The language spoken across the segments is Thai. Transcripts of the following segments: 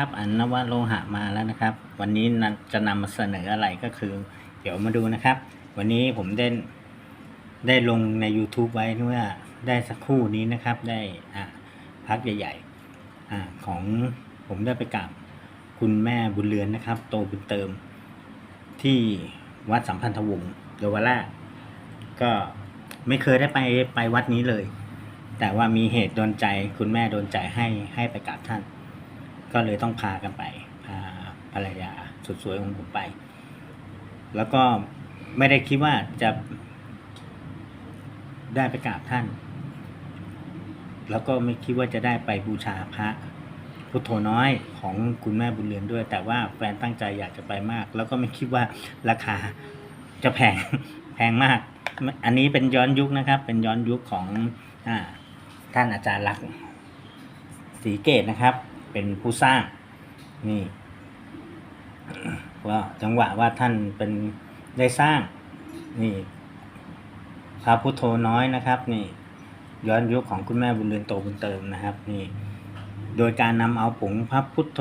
ครับอันนวโลหะมาแล้วนะครับ วันนี้นำจะนำมาเสนออะไรก็คือ เดี๋ยวมาดูนะครับ วันนี้ผมได้ได้ลงใน YouTube ไว้เมื่อได้สักครู่นี้นะครับ ได้อ่าพักใหญ่ๆอ่าของผมได้ไปกราบคุณแม่บุญเรือนนะครับ โตบุญเติม ที่วัดสัมพันธวงศ์เยาวราชก็ไม่เคยได้ไปไปวัดนี้เลย แต่ว่ามีเหตุโดนใจคุณแม่โดนใจให้ให้ไปกราบท่าน ก็เลยต้องพากันไป พาภรรยาสุดสวยของผมไป แล้วก็ไม่ได้คิดว่าจะได้ไปกราบท่าน แล้วก็ไม่คิดว่าจะได้ไปบูชาพระพุทโธน้อยของคุณแม่บุญเรือนด้วย แต่ว่าแฟนตั้งใจอยากจะไปมาก แล้วก็ไม่คิดว่าราคาจะแพงแพงมาก อันนี้เป็นย้อนยุคนะครับ เป็นย้อนยุคของอท่านอาจารย์ลักษณ์สีเกตนะครับ เป็นผู้สร้างนี่ว่าจังหวะว่าท่านเป็นได้สร้างนี่พระพุทโธน้อยนะครับ นี่ย้อนยุคของคุณแม่บุญเรือนโตบุญเติมนะครับ นี่ โดยการนำเอาผงพระพุทโธ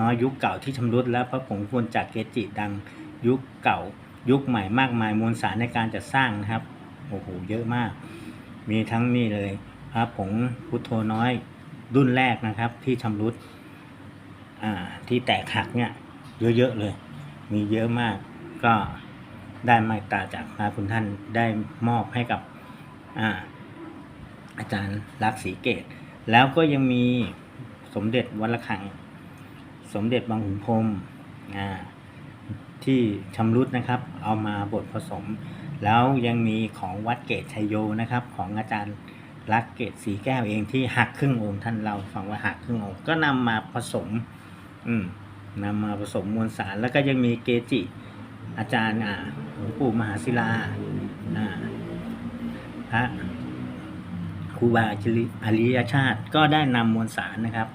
น้อยยุคเก่าที่ชำรุดและพระผงควรจากเกจิดังยุคเก่ายุคใหม่มากมายมวลสารในการจัดสร้างนะครับโอ้โหเยอะมาก มีทั้งนี่เลยพระผงพุทโธน้อย รุ่นแรกนะครับ ที่ชำรุดที่แตกหักเนี่ยเยอะๆเลย มีเยอะมากก็ได้มาตาจากพระคุณท่านได้มอบให้กับอาอาจารย์รักศรีเกต แล้วก็ยังมีสมเด็จวัดระฆัง สมเด็จบางขุนพรมที่ชำรุดนะครับ เอามาบดผสม แล้วยังมีของวัดเกตชัยโยนะครับ ของอาจารย์ รักเกตสีแก้วเองที่หักครึ่งองค์ท่านเราฟังว่าหักครึ่งองค์ก็นำมาผสม อืมนำมาผสมมวลสารแล้วก็ยังมีเกจิ อาจารย์อ่าหลวงปู่มหาศิลาอ่าพระครูบาอริยชาติก็ได้นำมวลสารนะครับ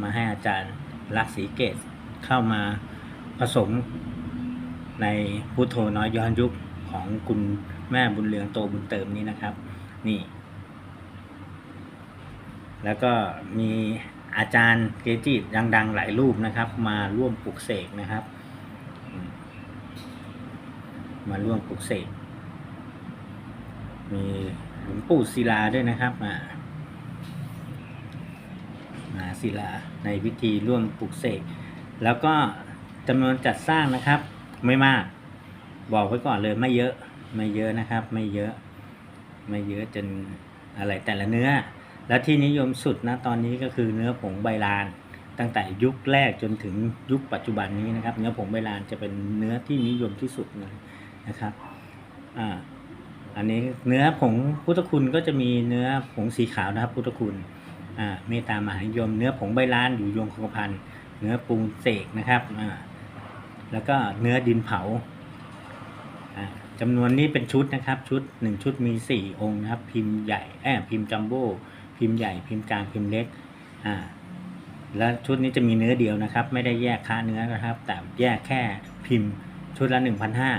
มาให้อาจารย์รักษีเกตเข้ามาผสมในพุทโธน้อยย้อนยุคของคุณแม่บุญเรืองโตบุญเติมนี้นะครับ นี่ แล้วก็มีอาจารย์เกจิดัง ๆ หลายรูปนะครับ มาร่วมปลุกเสกนะครับมมาร่วมปลุกเสกมีหลวงปู่ศิลาด้วยนะครับมามาศิลาในพิธีร่วมปลุกเสกแล้วก็จำนวนจัดสร้างนะครับ ไม่มาก บอกไว้ก่อนเลยไม่เยอะไม่เยอะนะครับ ไม่เยอะ ไม่เยอะจนอะไรแต่ละเนื้อ แล้วที่นิยมสุดนะตอนนี้ก็คือเนื้อผงใบลาน ตั้งแต่ยุคแรกจนถึงยุคปัจจุบันนี้นะครับ เนื้อผงใบลานจะเป็นเนื้อที่นิยมที่สุดนะครับอ่าอันนี้เนื้อผงพุทธคุณก็จะมีเนื้อผงสีขาวนะครับ พุทธคุณอ่าเมตตามหานิยม เนื้อผงใบลานอยู่ยงคงพันเนื้อปรุงเสกนะครับอ่าแล้วก็เนื้อดินเผาอ่าจำนวนนี้เป็นชุดนะครับชุดหนึ่งชุดมีสี่องค์นะครับ พิมพ์ใหญ่แอบพิมพ์จัมโบ้ พิมพ์ใหญ่พิมพ์กลางพิมพ์เล็กอ่าแล้วชุดนี้จะมีเนื้อเดียวนะครับ ไม่ได้แยกค่าเนื้อนะครับ แต่แยกแค่พิมพ์ชุดละหนึ่งพันห้า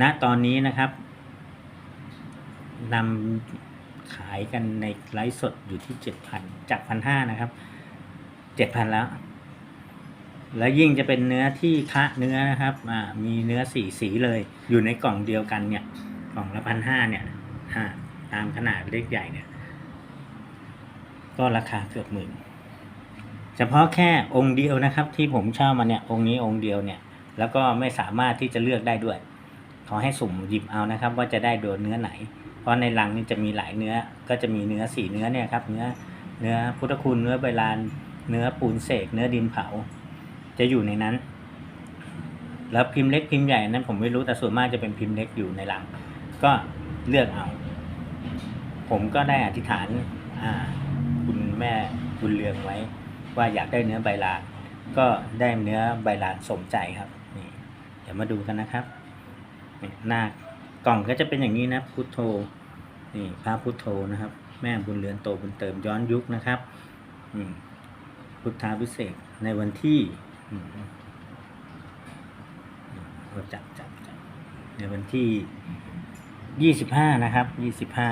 ณตอนนี้นะครับนำขายกันในไลฟ์สดอยู่ที่เจ็ดพันจากพันห้านะครับเจ็ดพันแล้ว แล้วยิ่งจะเป็นเนื้อที่คะเนื้อนะครับอ่ามีเนื้อสีสีเลย อยู่ในกล่องเดียวกันเนี่ย กล่องละพันห้าเนี่ยตามขนาดเล็กใหญ่เนี่ย ก็ราคาเกือบหมื่นเฉพาะแค่องค์เดียวนะครับ ที่ผมเช่ามาเนี่ยองค์นี้องค์เดียวเนี่ย แล้วก็ไม่สามารถที่จะเลือกได้ด้วย ขอให้สุ่มหยิบเอานะครับ ว่าจะได้โดนเนื้อไหน เพราะในรังนี่จะมีหลายเนื้อ ก็จะมีเนื้อสีเนื้อเนี่ยครับ เนื้อเนื้อพุทธคุณเนื้อใบลาน เนื้อปูนเสก เนื้อดินเผา จะอยู่ในนั้น แล้วพิมพ์เล็กพิมพ์ใหญ่นั้นผมไม่รู้แต่ส่วนมากจะเป็นพิมพ์เล็กอยู่ในรัง ก็เลือกเอา ผมก็ได้อธิษฐานอ่า แม่บุญเรืองไว้ ว่าอยากได้เนื้อใบลานก็ได้เนื้อใบลานสมใจครับนี่เดี๋ยวมาดูกันนะครับหน้ากล่องก็จะเป็นอย่างนี้นะพุทโธนี่พระพุทโธนะครับ แม่บุญเรือนโตบุญเติมย้อนยุคนะครับพุทธาพิเศษในวันที่เราจับจับจับในวันที่ยี่สิบห้านะครับยี่สิบห้า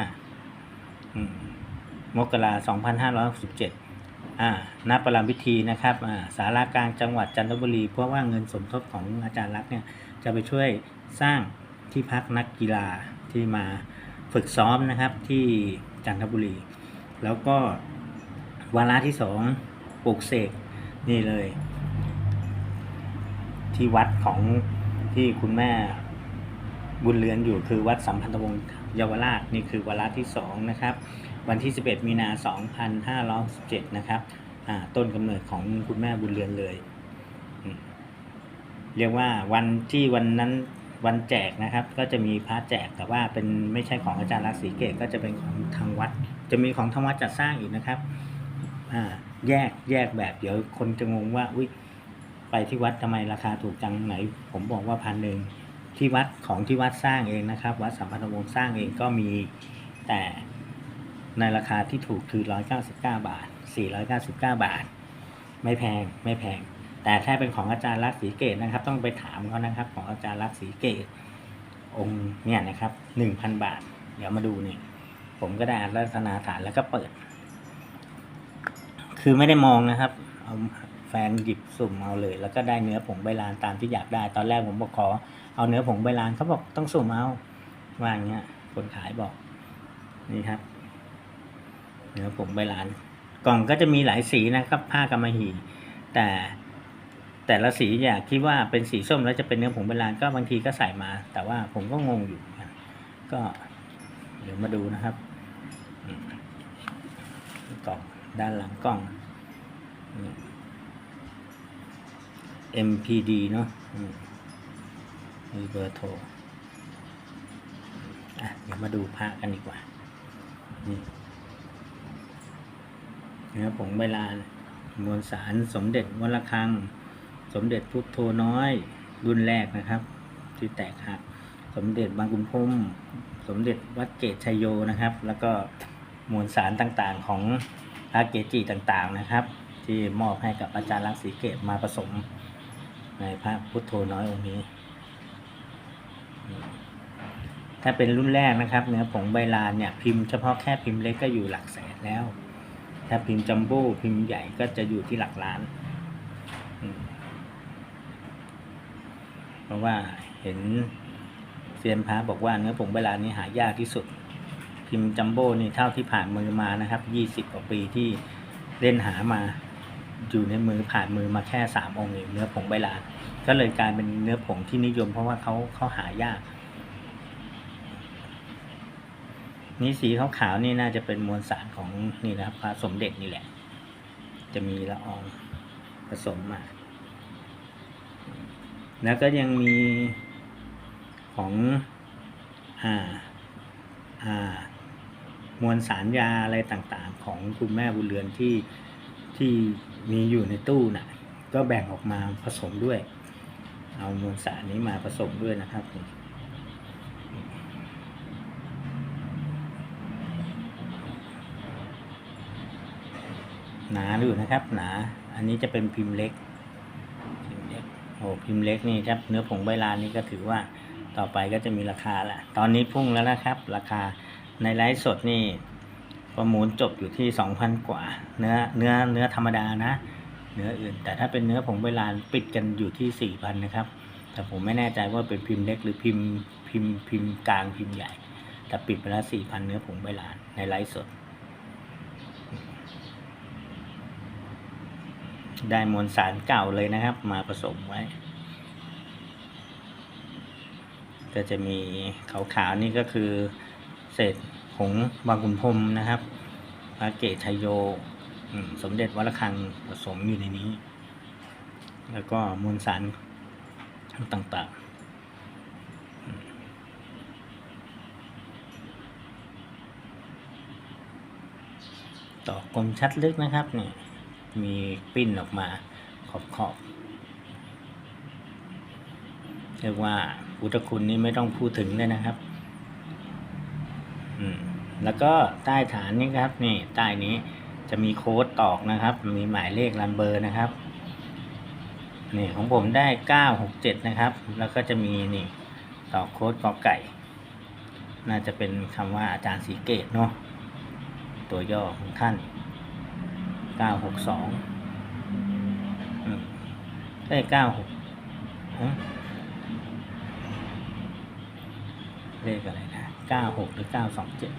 มกราสองพันห้าร้อยหกสิบเจ็ดอ่าณประลำพิธีนะครับอ่าสารากลางจังหวัดจันทบุรี เพราะว่าเงินสมทบของอาจารย์รักเนี่ยจะไปช่วยสร้างที่พักนักกีฬาที่มาฝึกซ้อมนะครับที่จันทบุรี แล้วก็วาระที่สองปลูกเสกนี่เลย ที่วัดของที่คุณแม่บุญเรือนอยู่คือวัดสัมพันธวงศ์เยาวราชนี่คือวาระที่สองนะครับ วันที่ 11 มีนา 2517 นะครับต้นกำเนิดของคุณแม่บุญเรือนเลย เรียกว่าวันที่วันนั้นวันแจกนะครับ ก็จะมีพระแจกแต่ว่าเป็นไม่ใช่ของอาจารย์รักศรีเกตก็จะเป็นของทางวัด จะมีของทางวัดจัดสร้างอีกนะครับแยกแยกแบบเดี๋ยวคนจะงงว่าอุ้ยไปที่วัดทำไมราคาถูกจังไหน ผมบอกว่าพันหนึ่งที่วัดของที่วัดสร้างเองนะครับ วัดสัมพันธวงศ์สร้างเองก็มีแต่ ในราคาที่ถูกคือ 199 บาท 499 บาท ไม่แพงไม่แพง แต่ถ้าเป็นของอาจารย์รักศรีเกตนะครับ ต้องไปถามเขานะครับของอาจารย์รักศรีเกตองค์เนี่ยนะครับ 1,000 บาท เดี๋ยวมาดูนี่ผมก็ได้อารัตนาฐานแล้วก็เปิด คือไม่ได้มองนะครับ เอาแฟนหยิบสุ่มเอาเลย แล้วก็ได้เนื้อผงใบลานตามที่อยากได้ ตอนแรกผมบอกขอ เอาเนื้อผงใบลานเขาบอกต้องสุ่มเอาว่าอย่างเงี้ยคนขายบอกนี่ครับ เนื้อผงใบลาน กล่องก็จะมีหลายสีนะครับ ผ้ากำมะหยี่แต่แต่ละสีอยากคิดว่าเป็นสีส้มแล้วจะเป็นเนื้อผงใบลานก็บางทีก็ใส่มา แต่ว่าผมก็งงอยู่นกันก็เดี๋ยวมาดูนะครับกล่องด้านหลังกล่อง MPD เนาะมีเบอร์โทรอะเดี๋ยวมาดูพระกันดีกว่านี่ เนื้อผงใบลานมวลสารสมเด็จวัดระฆัง สมเด็จพุทโธน้อย รุ่นแรกนะครับ ที่แตกหักสมเด็จบางกุมพมสมเด็จวัดเกตชัยโยนะครับ แล้วก็มวลสารต่างๆของพระเกจิต่างๆนะครับ ที่มอบให้กับอาจารย์รักษีเกตมาผสมในพระพุทโธน้อยองค์นี้ ถ้าเป็นรุ่นแรกนะครับเนื้อผงใบลานเนี่ยพิมพ์เฉพาะแค่พิมพ์เล็กก็อยู่หลักแสนแล้ว ถ้าพิมพ์จัมโบ้พิมพ์ใหญ่ก็จะอยู่ที่หลักล้าน เพราะว่าเห็นเซียนพระบอกว่าเนื้อผงใบลานนี้หายากที่สุด พิมพ์จัมโบ้นี่เท่าที่ผ่านมือมานะครับยี่สิบกว่าปีที่เล่นหามาอยู่ในมือผ่านมือมาแค่สามองค์เองเนื้อผงใบลานก็เลยกลายเป็นเนื้อผงที่นิยมเพราะว่าเขาเขาหายาก นี่สีขาวๆนี่น่าจะเป็นมวลสารของนี่นะครับพระสมเด็จนี่แหละ จะมีละอองผสมมา แล้วก็ยังมีของอ่าอ่ามวลสารยาอะไรต่างๆ ของคุณแม่บุญเรือนที่ที่มีอยู่ในตู้น่ะ ก็แบ่งออกมาผสมด้วย เอามวลสารนี้มาผสมด้วยนะครับ หนาอยู่นะครับ หนา อันนี้จะเป็นพิมพ์เล็กพิมพ์เล็กโอ้พิมพ์เล็กนี่ครับ เนื้อผงใบลานนี่ก็ถือว่าต่อไปก็จะมีราคาละตอนนี้พุ่งแล้วนะครับ ราคาในไลฟ์สดนี่ประมูลจบอยู่ที่สองพันกว่า เนื้อเนื้อเนื้อธรรมดานะ เนื้ออื่น แต่ถ้าเป็นเนื้อผงใบลานปิดกันอยู่ที่สี่พันนะครับ แต่ผมไม่แน่ใจว่าเป็นพิมพ์เล็กหรือพิมพ์พิมพ์พิมพ์กลางพิมพ์ใหญ่ แต่ปิดไปแล้วสี่พันเนื้อผงใบลานในไลฟ์สด ได้มวลสารเก่าเลยนะครับ มาผสมไว้ ก็จะมีขาวๆนี่ก็คือเศษผงบางขุนพรมนะครับพระเกศชัยโย สมเด็จวัดระฆังผสมอยู่ในนี้ แล้วก็มวลสารต่างๆต่อกลมชัดลึกนะครับเนี่ย มีปิ้นออกมาขอบขอบเรียกว่าพุทธคุณนี่ไม่ต้องพูดถึงเลยนะครับ อืม แล้วก็ใต้ฐานนี่ครับ นี่ใต้นี้จะมีโค้ดตอกนะครับ มีหมายเลขรันเบอร์นะครับ นี่ของผมได้เก้าหกเจ็ดนะครับ แล้วก็จะมีนี่ตอกโค้ดกอไก่ น่าจะเป็นคำว่าอาจารย์สีเกตเนาะตัวย่อของท่าน เก้าหกสองอืมเอ้ยเก้าหกเลขอะไรนะเก้าหกหรือเก้าสองเจ็ด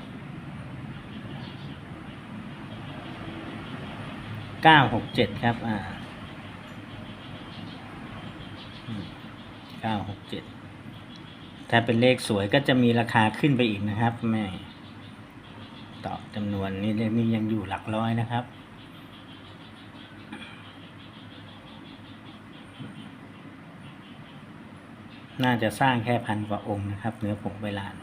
เก้าหกเจ็ดครับ อ่าเก้าหกเจ็ดถ้าเป็นเลขสวยก็จะมีราคาขึ้นไปอีกนะครับ แม่ ต่อจำนวนนี้เลขนี้ยังอยู่หลักร้อยนะครับ น่าจะสร้างแค่พันกว่าองค์นะครับ เนื้อผงใบลาน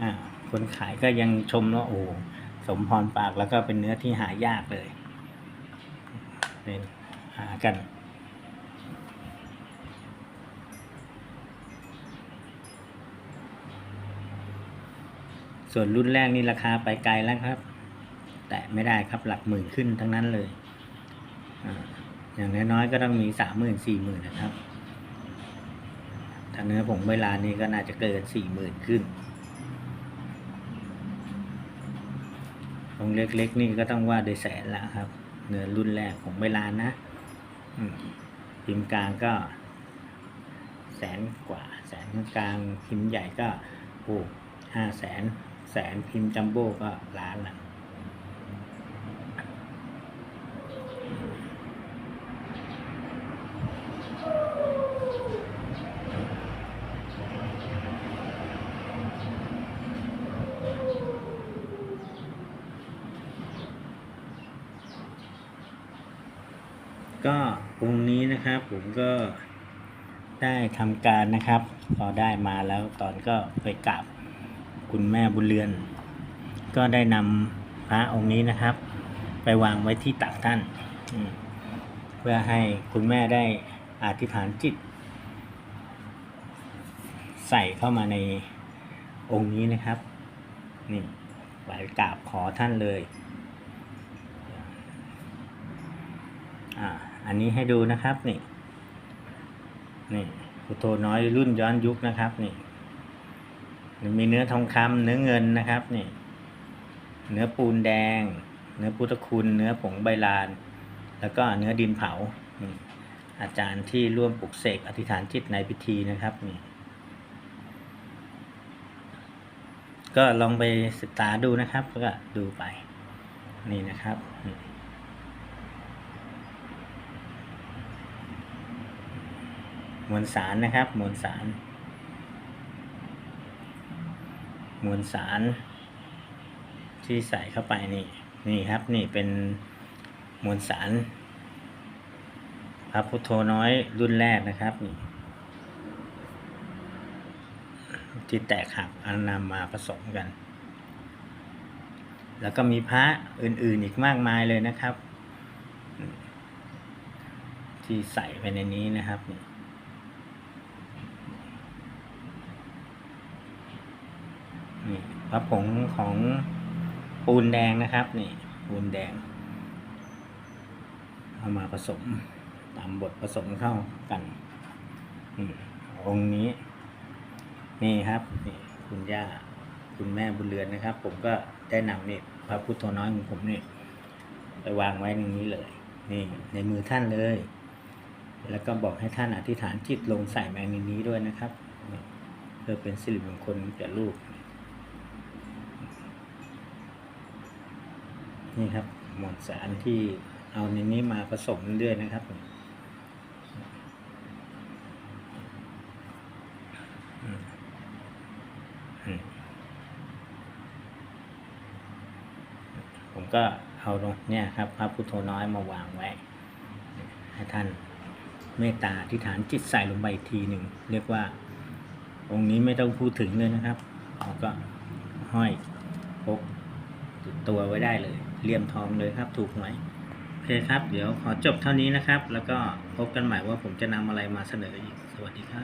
อ่าคนขายก็ยังชมว่าโอ้สมพรปากแล้วก็เป็นเนื้อที่หายากเลยเป็นหากันส่วนรุ่นแรกนี่ราคาไปไกลแล้วครับ แต่ไม่ได้ครับหลักหมื่นขึ้นทั้งนั้นเลยออย่างน้อยๆก็ต้องมีสามหมื่นสี่หมื่นนะครับถ้าเนื้อผงใบลานนี่ก็น่าจะเกินสี่หมื่นขึ้นองเล็กๆนี่ก็ต้องว่าโดยแสนละครับ เนื้อรุ่นแรกของใบลานะพิมพ์กลางก็ แสนกว่า แสนกลางพิมพ์ใหญ่ก็โอ้ห้าแสนแสนพิมพ์จัมโบ้ก็ล้านละ องนี้นะครับ ผมก็ได้ทำการนะครับ พอได้มาแล้วตอนก็ไปกราบคุณแม่บุญเรือน ก็ได้นำพระองค์นี้นะครับ ไปวางไว้ที่ตักท่าน เพื่อให้คุณแม่ได้อธิษฐานจิต ใส่เข้ามาในองค์นี้นะครับ นี่ไปกราบขอท่านเลย อันนี้ให้ดูนะครับนี่นี่พุโธน้อยรุ่นย้อนยุคนะครับนี่มีเนื้อทองคำเนื้อเงินนะครับนี่เนื้อปูนแดง เนื้อพุทธคุณ เนื้อผงใบลาน แล้วก็เนื้อดินเผาอาจารย์ที่ร่วมปลุกเสกอธิษฐานจิตในพิธีนะครับนี่ก็ลองไปศึกษาดูนะครับ ก็ดูไปนี่นะครับนี่ มวลสารนะครับ มวลสาร มวลสาร ที่ใส่เข้าไปนี่นี่ครับนี่เป็นมวลสารพระพุทโธน้อยรุ่นแรกนะครับนี่ที่แตกหักอันนำมาผสมกัน แล้วก็มีพระอื่นๆอีกมากมายเลยนะครับ ที่ใส่ไปในนี้นะครับนี่ นี่พระผงของปูนแดงนะครับนี่ปูนแดง เอามาผสมตามบทผสมเข้ากันองค์นี้ นี่ครับนี่คุณย่าคุณแม่บุญเรือนนะครับ ผมก็ได้นำนี่พระพุทธน้อยของผมนี่ไปวางไว้ในนี้เลย นี่ในมือท่านเลย แล้วก็บอกให้ท่านอธิษฐานจิตลงใส่แมงในนี้ด้วยนะครับ เพื่อเป็นสิริมงคลแก่ลูก นี่ครับหมวลสารที่เอาในนี้มาผสมเรื่อยนะครับผมผมก็เอาตรงเนี่ยครับพระพุทโธน้อยมาวางไว้ ให้ท่านเมตตาที่ฐานจิตใส่ลงไปอีกทีหนึ่ง เรียกว่าองค์นี้ไม่ต้องพูดถึงเลยนะครับเราก็ห้อยพกติดตัวไว้ได้เลย เลี่ยมทองเลยครับ ถูกไหมโอเคครับ เดี๋ยวขอจบเท่านี้นะครับ แล้วก็พบกันใหม่ว่าผมจะนำอะไรมาเสนออีก สวัสดีครับ